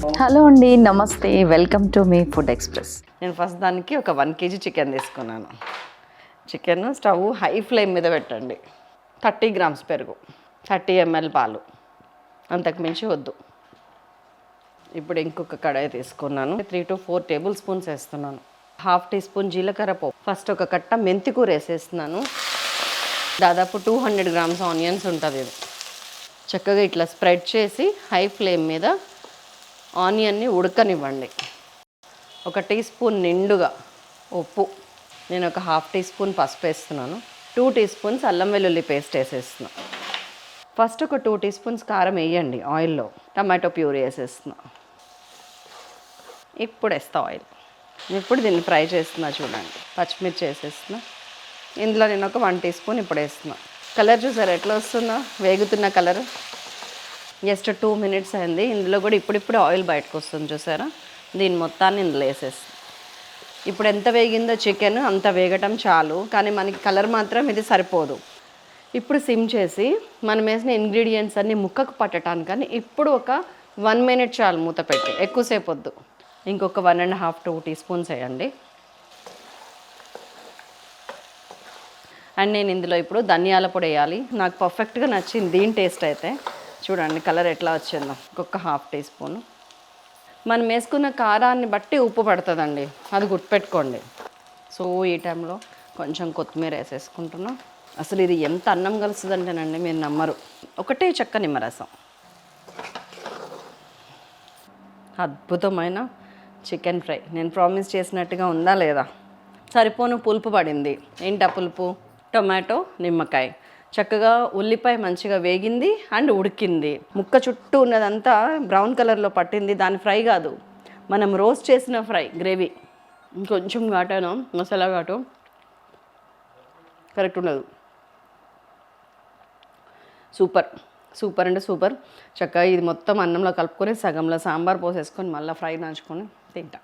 Hello అండి నమస్తే. Welcome to మీ ఫుడ్ ఎక్స్ప్రెస్ నేను ఫస్ట్ దానికి ఒక వన్ కేజీ చికెన్ తీసుకున్నాను. చికెన్ స్టవ్ హై ఫ్లేమ్ మీద పెట్టండి. థర్టీ గ్రామ్స్ పెరుగు థర్టీ ఎంఎల్ పాలు. అంతకు మించి వద్దు. ఇప్పుడు ఇంకొక కడాయి తీసుకున్నాను. Three to four tablespoons వేస్తున్నాను. హాఫ్ టీ స్పూన్ జీలకర్ర పప్పు. ఫస్ట్ ఒక కట్ట మెంతి కూర వేసేస్తున్నాను. దాదాపు టూ హండ్రెడ్ గ్రామ్స్ ఆనియన్స్ ఉంటుంది ఇది. చక్కగా ఇట్లా స్ప్రెడ్ చేసి హై ఫ్లేమ్ మీద ఆనియన్ని ఉడకనివ్వండి. ఒక టీ స్పూన్ నిండుగా ఉప్పు నేను ఒక హాఫ్ టీ స్పూన్ పసుపు వేస్తున్నాను టూ టీ స్పూన్స్ అల్లం వెల్లుల్లి పేస్ట్ వేసేస్తున్నా. ఫస్ట్ ఒక టూ టీ స్పూన్స్ కారం వేయండి ఆయిల్లో టమాటో ప్యూరీ వేసేస్తున్నా. ఇప్పుడు వేస్తా ఆయిల్. ఇప్పుడు దీన్ని ఫ్రై చేస్తున్నా చూడండి పచ్చిమిర్చి వేసేస్తున్నా. ఇందులో నేను ఒక వన్ టీ స్పూన్ ఇప్పుడు వేస్తున్నా. కలర్ చూసారు ఎట్లా వస్తుందో? వేగుతున్న కలర్. జస్ట్ టూ మినిట్స్ అయింది. ఇందులో కూడా ఇప్పుడిప్పుడు ఆయిల్ బయటకు వస్తుంది చూసారా? దీని మొత్తాన్ని ఇందులో వేసేసి. ఇప్పుడు ఎంత వేగిందో చికెన్ అంత వేగటం చాలు కానీ మనకి కలర్ మాత్రం ఇది సరిపోదు. ఇప్పుడు సిమ్ చేసి మనం వేసిన ఇంగ్రీడియంట్స్ అన్ని ముక్కకు పట్టడానికని ఇప్పుడు ఒక వన్ మినిట్ చాలు మూత పెట్టి. ఎక్కువసేపు వద్దు. ఇంకొక one and half two teaspoons వేయండి. అండ్ నేను ఇందులో ఇప్పుడు ధనియాల పొడి వేయాలి. నాకు పర్ఫెక్ట్గా నచ్చింది దీని టేస్ట్ అయితే. చూడండి కలర్ ఎట్లా వచ్చిందో. ఇంకొక హాఫ్ టీ స్పూన్. మనం వేసుకున్న కారాన్ని బట్టి ఉప్పు పడుతుందండి. అది గుర్తుపెట్టుకోండి. సో ఈ టైంలో కొంచెం కొత్తిమీర వేసేసుకుంటున్నాం. అసలు ఇది ఎంత అన్నం కలుస్తుందంటేనండి మీరు నమ్మరు. ఒకటే చెక్క నిమ్మరసం. అద్భుతమైన చికెన్ ఫ్రై. నేను ప్రామిస్ చేసినట్టుగా ఉందా లేదా? సరిపోను పులుపు పడింది. ఏంటా పులుపు? టొమాటో నిమ్మకాయ. చక్కగా ఉల్లిపాయ మంచిగా వేగింది అండ్ ఉడికింది. ముక్క చుట్టూ ఉన్నదంతా బ్రౌన్ కలర్లో పట్టింది. దాని ఫ్రై కాదు. మనం రోస్ట్ చేసిన ఫ్రై గ్రేవీ. ఇంకొంచెం ఘాటాను మసాలా ఘాటు కరెక్ట్ ఉండదు. సూపర్. సూపర్ అంటే సూపర్. చక్కగా ఇది మొత్తం అన్నంలో కలుపుకొని సగంలో సాంబార్ పోసేసుకొని మళ్ళీ ఫ్రై నంచుకొని తింటాం.